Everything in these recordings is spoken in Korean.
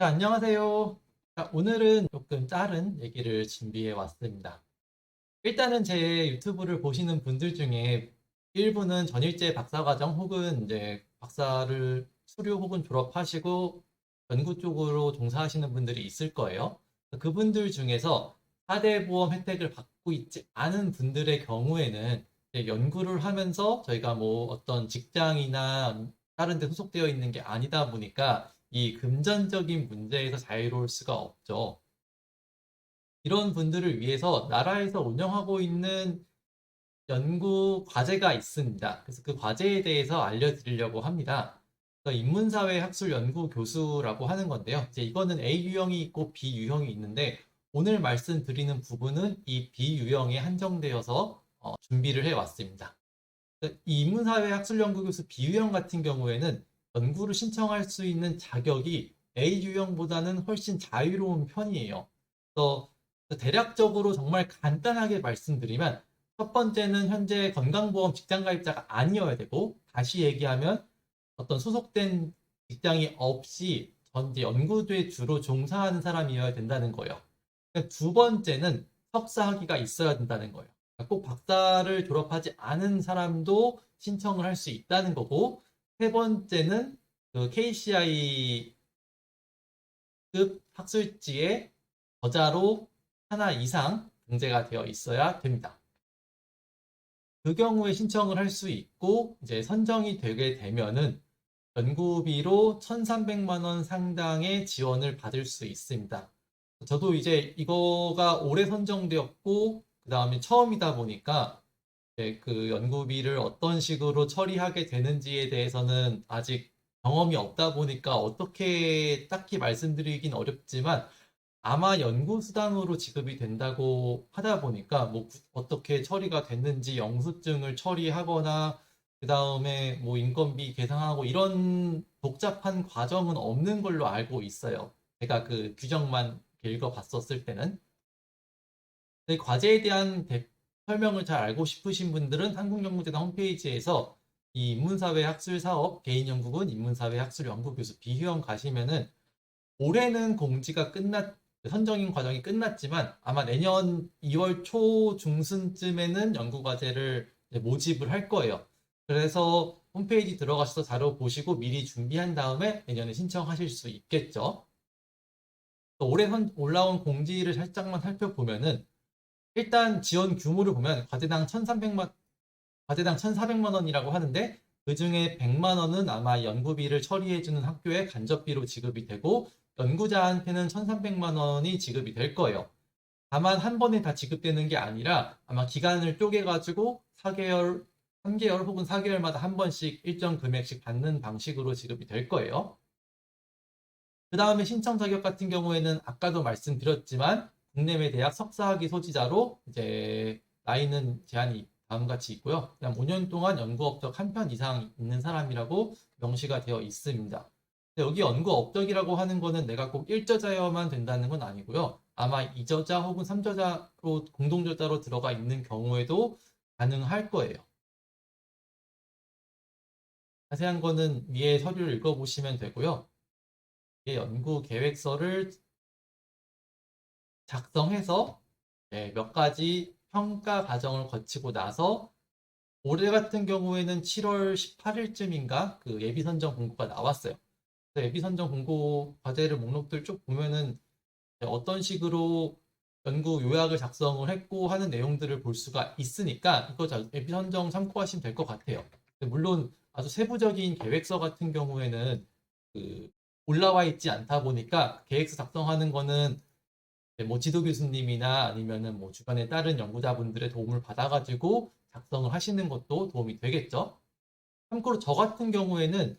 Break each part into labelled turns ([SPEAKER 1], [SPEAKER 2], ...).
[SPEAKER 1] 자, 안녕하세요. 자, 오늘은 조금 짧은 얘기를 준비해 왔습니다. 일단은 제 유튜브를 보시는 분들 중에 일부는 전일제 박사과정 혹은 이제 박사를 수료 혹은 졸업하시고 연구 쪽으로 종사하시는 분들이 있을 거예요. 그분들 중에서 4대 보험 혜택을 받고 있지 않은 분들의 경우에는 연구를 하면서 저희가 뭐 어떤 직장이나 다른 데 소속되어 있는 게 아니다 보니까 이 금전적인 문제에서 자유로울 수가 없죠. 이런 분들을 위해서 나라에서 운영하고 있는 연구 과제가 있습니다. 그래서 그 과제에 대해서 알려드리려고 합니다. 인문사회 학술 연구 교수라고 하는 건데요. 이제 이거는 A 유형이 있고 B 유형이 있는데 오늘 말씀드리는 부분은 이 B 유형에 한정되어서 어, 준비를 해 왔습니다. 이 인문사회 학술 연구 교수 B 유형 같은 경우에는 연구를 신청할 수 있는 자격이 A 유형보다는 훨씬 자유로운 편이에요. 그래서 대략적으로 정말 간단하게 말씀드리면 첫 번째는 현재 건강보험 직장 가입자가 아니어야 되고 다시 얘기하면 어떤 소속된 직장이 없이 전제 연구에 주로 종사하는 사람이어야 된다는 거예요. 두 번째는 석사 학위가 있어야 된다는 거예요. 꼭 박사를 졸업하지 않은 사람도 신청을 할 수 있다는 거고 세 번째는 그 KCI급 학술지의 저자로 하나 이상 등재가 되어 있어야 됩니다. 그 경우에 신청을 할 수 있고 이제 선정이 되게 되면은 연구비로 1,300만 원 상당의 지원을 받을 수 있습니다. 저도 이제 이거가 올해 선정되었고 그 다음에 처음이다 보니까 네, 그 연구비를 어떤 식으로 처리하게 되는지에 대해서는 아직 경험이 없다 보니까 어떻게 딱히 말씀드리긴 어렵지만 아마 연구수당으로 지급이 된다고 하다 보니까 뭐 어떻게 처리가 됐는지 영수증을 처리하거나 그 다음에 뭐 인건비 계상하고 이런 복잡한 과정은 없는 걸로 알고 있어요. 제가 그 규정만 읽어봤었을 때는. 과제에 대한 대, 설명을 잘 알고 싶으신 분들은 한국연구재단 홈페이지에서 이 인문사회 학술 사업 개인 연구군 인문사회 학술 연구 교수 비휴형 가시면은 올해는 공지가 끝났 선정인 과정이 끝났지만 아마 내년 2월 초 중순쯤에는 연구 과제를 모집을 할 거예요. 그래서 홈페이지 들어가셔서 자료 보시고 미리 준비한 다음에 내년에 신청하실 수 있겠죠. 올해 올라온 공지를 살짝만 살펴보면은 일단 지원 규모를 보면 과제당 1,300만 과제당 1,400만 원이라고 하는데 그 중에 100만 원은 아마 연구비를 처리해주는 학교에 간접비로 지급이 되고 연구자한테는 1,300만 원이 지급이 될 거예요. 다만 한 번에 다 지급되는 게 아니라 아마 기간을 쪼개가지고 4개월, 3개월 혹은 4개월마다 한 번씩 일정 금액씩 받는 방식으로 지급이 될 거예요. 그 다음에 신청 자격 같은 경우에는 아까도 말씀드렸지만 국내외 대학 석사학위 소지자로 이제 나이는 제한이 다음 같이 있고요. 그냥 5년 동안 연구 업적 한 편 이상 있는 사람이라고 명시가 되어 있습니다. 여기 연구 업적이라고 하는 거는 내가 꼭 1저자여만 된다는 건 아니고요. 아마 2저자 혹은 3저자로 공동저자로 들어가 있는 경우에도 가능할 거예요. 자세한 거는 위에 서류를 읽어보시면 되고요. 연구 계획서를 작성해서 네, 몇 가지 평가 과정을 거치고 나서 올해 같은 경우에는 7월 18일쯤인가 그 예비 선정 공고가 나왔어요. 예비 선정 공고 과제를 목록들 쭉 보면은 어떤 식으로 연구 요약을 작성을 했고 하는 내용들을 볼 수가 있으니까 이거 예비 선정 참고하시면 될 것 같아요. 물론 아주 세부적인 계획서 같은 경우에는 그 올라와 있지 않다 보니까 계획서 작성하는 거는 네, 뭐 지도 교수님이나 아니면은 뭐 주변에 다른 연구자분들의 도움을 받아가지고 작성을 하시는 것도 도움이 되겠죠. 참고로 저 같은 경우에는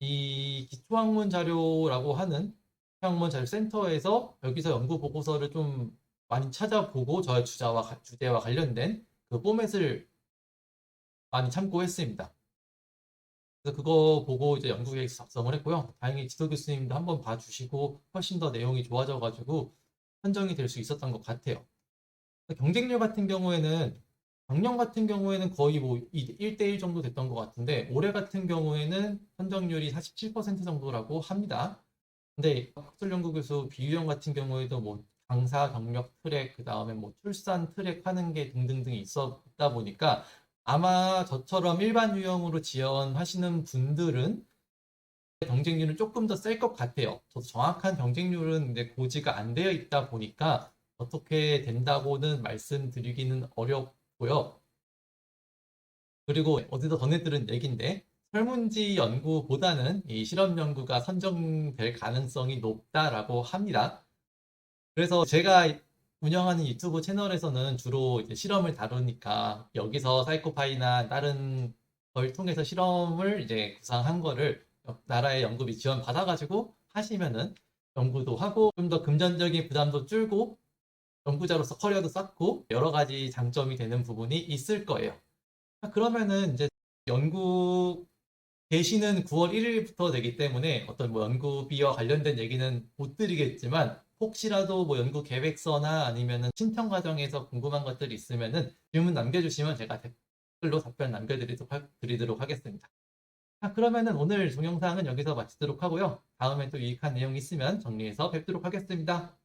[SPEAKER 1] 이 기초학문 자료라고 하는 학문 자료 센터에서 여기서 연구 보고서를 좀 많이 찾아보고 저의 주자와 주제와 관련된 그 포맷을 많이 참고했습니다. 그래서 그거 보고 이제 연구 계획서 작성을 했고요. 다행히 지도 교수님도 한번 봐주시고 훨씬 더 내용이 좋아져가지고 선정이 될 수 있었던 것 같아요. 경쟁률 같은 경우에는 작년 같은 경우에는 거의 뭐 1대1 정도 됐던 것 같은데 올해 같은 경우에는 선정률이 47% 정도라고 합니다. 근데 학술연구 교수 비유형 같은 경우에도 뭐 강사 경력 트랙 그 다음에 뭐 출산 트랙 하는 게 등등등이 있었다 보니까 아마 저처럼 일반 유형으로 지원하시는 분들은 경쟁률은 조금 더 셀 것 같아요. 저도 정확한 경쟁률은 이제 고지가 안 되어 있다 보니까 어떻게 된다고는 말씀드리기는 어렵고요. 그리고 어디서 전해 들은 얘기인데 설문지 연구보다는 이 실험 연구가 선정될 가능성이 높다라고 합니다. 그래서 제가 운영하는 유튜브 채널에서는 주로 실험을 다루니까 여기서 사이코파이나 다른 걸 통해서 실험을 이제 구상한 거를 나라의 연구비 지원 받아가지고 하시면은 연구도 하고 좀 더 금전적인 부담도 줄고 연구자로서 커리어도 쌓고 여러 가지 장점이 되는 부분이 있을 거예요. 아, 그러면은 이제 연구 개시는 9월 1일부터 되기 때문에 어떤 뭐 연구비와 관련된 얘기는 못 드리겠지만 혹시라도 뭐 연구 계획서나 아니면은 신청 과정에서 궁금한 것들이 있으면은 질문 남겨주시면 제가 댓글로 답변 남겨드리도록 하- 드리도록 하겠습니다. 자, 그러면은 오늘 동영상은 여기서 마치도록 하고요. 다음에 또 유익한 내용이 있으면 정리해서 뵙도록 하겠습니다.